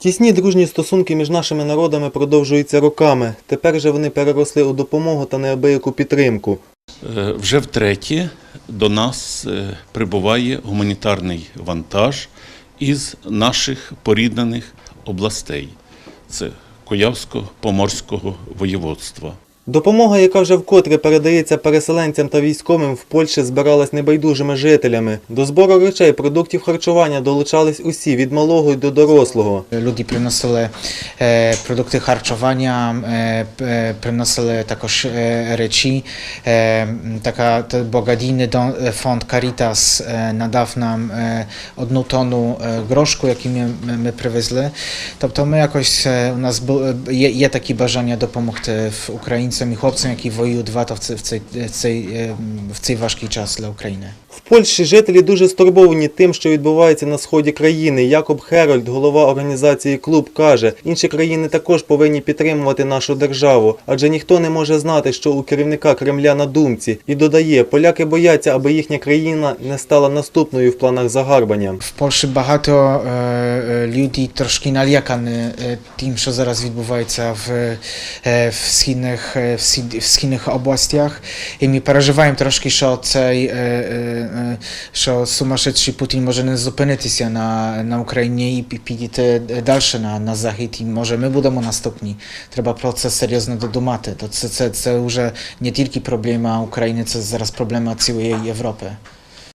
Тісні дружні стосунки між нашими народами продовжуються роками. Тепер же вони переросли у допомогу та неабияку підтримку. Е, Вже втретє до нас е, прибуває гуманітарний вантаж із наших поріднених областей. Це Куявсько-Поморського воєводства. Допомога, яка вже вкотре передається переселенцям та військовим, в Польщі збиралась небайдужими жителями. До збору речей, продуктів харчування долучались усі від малого до дорослого. Люди приносили е, продукти харчування, е, е, приносили також речі. Така та благодійний фонд Caritas надав нам одну тонну грошку, який ми, ми, привезли. Тобто ми якось у нас є, є такі бажання допомогти в і хлопцям, які воюють в АТО в цей, в цей, в цей, е, в цей важкий час для України. В Польщі жителі дуже стурбовані тим, що відбувається на сході країни. Якоб Херольд, голова організації Клуб, каже, інші країни також повинні підтримувати нашу державу, адже ніхто не може знати, що у керівника Кремля на думці. І додає, поляки бояться, аби їхня країна не стала наступною в планах загарбання. В Польщі багато е, е, людей трошки налякані е, тим, що зараз відбувається в, е, в, східних, е, в, схід- в східних областях. І ми переживаємо трошки, що цей, е, е, е, що сумасшедший Путін може не зупинитися на, на Україні і пі- підійти далі на, на захід. І може ми будемо наступні. Треба про це серйозно додумати. То це, це, це вже не тільки проблема України, це зараз проблема цілої Європи.